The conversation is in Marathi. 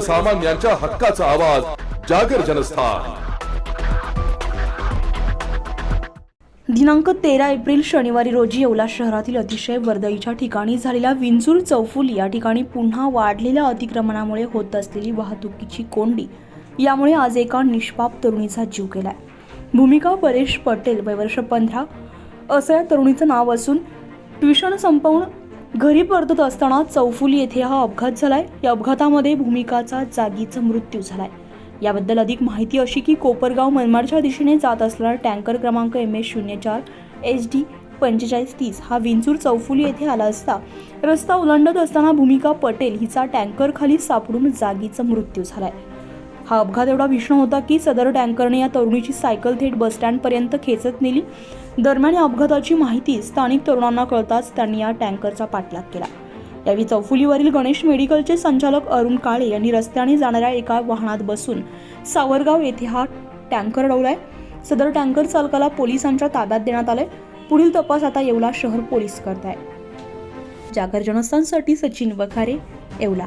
सर्वसामान्यांच्या हक्काचा आवाज जागर जनस्थान. दिनांक तेरा एप्रिल शनिवारी रोजी येवला शहरातील अतिशय वर्दळीच्या ठिकाणी झालेल्या विंचूर चौफुली या ठिकाणी पुन्हा वाढलेल्या अतिक्रमणामुळे होत असलेली वाहतुकीची कोंडी. यामुळे आज एका निष्पाप तरुणीचा जीव गेलाय. भूमिका परेश पटेल वयवर्ष पंधरा. असं या तरुणीचं नाव असून ट्युशन संपवून घरी परतत असताना चौफुली येथे हा अपघात झालाय. या अपघातामध्ये भूमिकाचा जागीचा मृत्यू झालाय. याबद्दल अधिक माहिती अशी की कोपरगाव मनमाडच्या दिशेने जात असलेला टँकर क्रमांक एम एस शून्य चार एच डी पंचेचाळीस तीस हा विंचूर चौफुली येथे आला असता रस्ता ओलांडत असताना भूमिका पटेल हिचा टँकरखाली सापडून जागीचा मृत्यू झालाय. हा अपघात एवढा भीषण होता की सदर टँकरने या तरुणीची सायकल थेट बसस्टँडपर्यंत खेचत नेली. दरम्यान या अपघाताची माहिती स्थानिक तरुणांना कळताच त्यांनी या टँकरचा पाठलाग केला. यावेळी चौफुलीवरील गणेश मेडिकलचे संचालक अरुण काळे यांनी रस्त्याने जाणाऱ्या एका वाहनात बसून सावरगाव येथे हा टँकर अडवलाय सदर टँकर चालकाला पोलिसांच्या ताब्यात देण्यात आलंय. पुढील तपास आता येवला शहर पोलीस करत आहे जागर जनस्थानसाठी सचिन वखारे येवला.